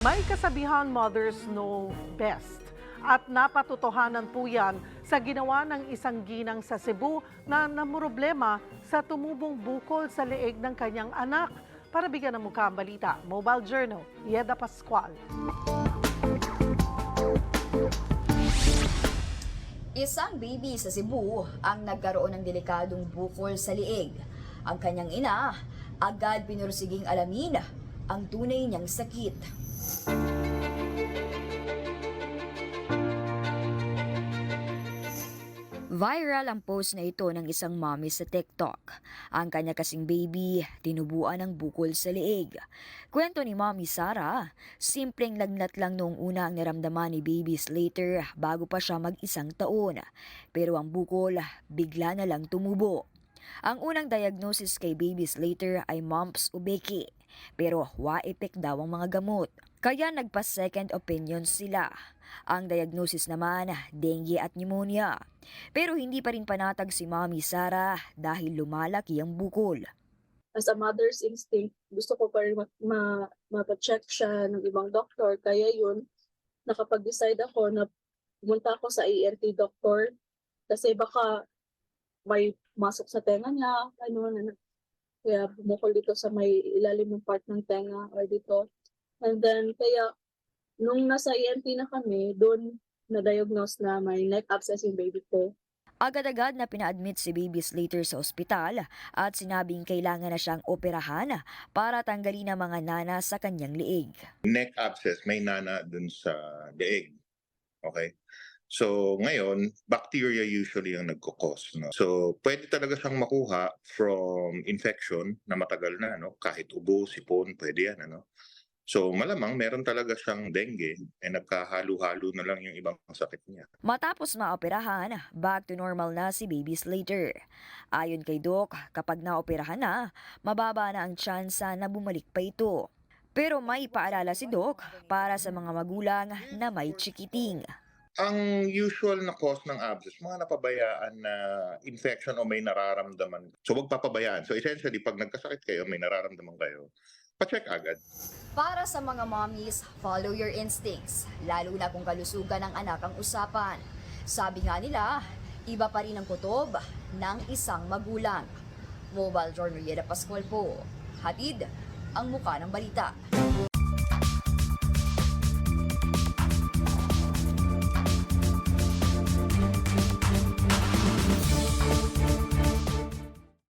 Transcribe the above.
May kasabihan mothers know best. At napatotohanan po yan sa ginawa ng isang ginang sa Cebu na namroblema sa tumubong bukol sa leeg ng kanyang anak. Para bigyan ng mukha ang balita, Mobile Journal, Yeda Pascual. Isang baby sa Cebu ang nagkaroon ng delikadong bukol sa liig. Ang kanyang ina, agad pinursiging alamin ang tunay niyang sakit. Viral ang post na ito ng isang mommy sa TikTok. Ang kanya kasing baby, tinubuan ng bukol sa liig. Kwento ni Mommy Sara, simpleng lagnat lang noong una ang naramdaman ni baby Slater bago pa siya mag-isang taon. Pero ang bukol, bigla na lang tumubo. Ang unang diagnosis kay baby Slater ay mumps o beki. Pero wa-epek daw ang mga gamot. Kaya nagpa-second opinion sila. Ang diagnosis naman, dengue at pneumonia. Pero hindi pa rin panatag si Mommy Sara dahil lumalaki ang bukol. as a mother's instinct, gusto ko pa rin ma- ma- mapacheck siya ng ibang doktor. Kaya yun, nakapag-decide ako na pumunta ako sa ENT doctor kasi baka may masok sa tenga niya, ano. Kaya bumukol dito sa may ilalim ng part ng tenga or dito. And then, kaya, nung nasa ENT na kami, doon na-diagnose na may neck abscess yung baby ko. Agad-agad na pina-admit si baby Slater sa ospital at sinabing kailangan na siyang operahan para tanggalin ang mga nana sa kanyang liig. neck abscess, may nana dun sa leeg. Okay? So, ngayon, bacteria usually ang nagkukos. No? So, pwede talaga siyang makuha from infection na matagal na, no? kahit ubo, sipon, pwede yan. Ano? So, malamang meron talaga siyang dengue, eh nagkahalo-halo na lang yung ibang sakit niya. Matapos maoperahan, back to normal na si baby Slater. Ayon kay Doc, kapag naoperahan na, mababa na ang tsansa na bumalik pa ito. Pero may paalala si Doc para sa mga magulang na may chikiting. Ang usual na cause ng abscess, mga napabayaan na infection o may nararamdaman. So, wag papabayaan. So, essentially, pag nagkasakit kayo, may nararamdaman kayo, pa-check agad. Para sa mga mommies, follow your instincts, lalo na kung kalusugan ng anak ang usapan. Sabi nga nila, iba pa rin ang kutob ng isang magulang. Mobile Journal Yeda Pascual po, hatid ang muka ng balita.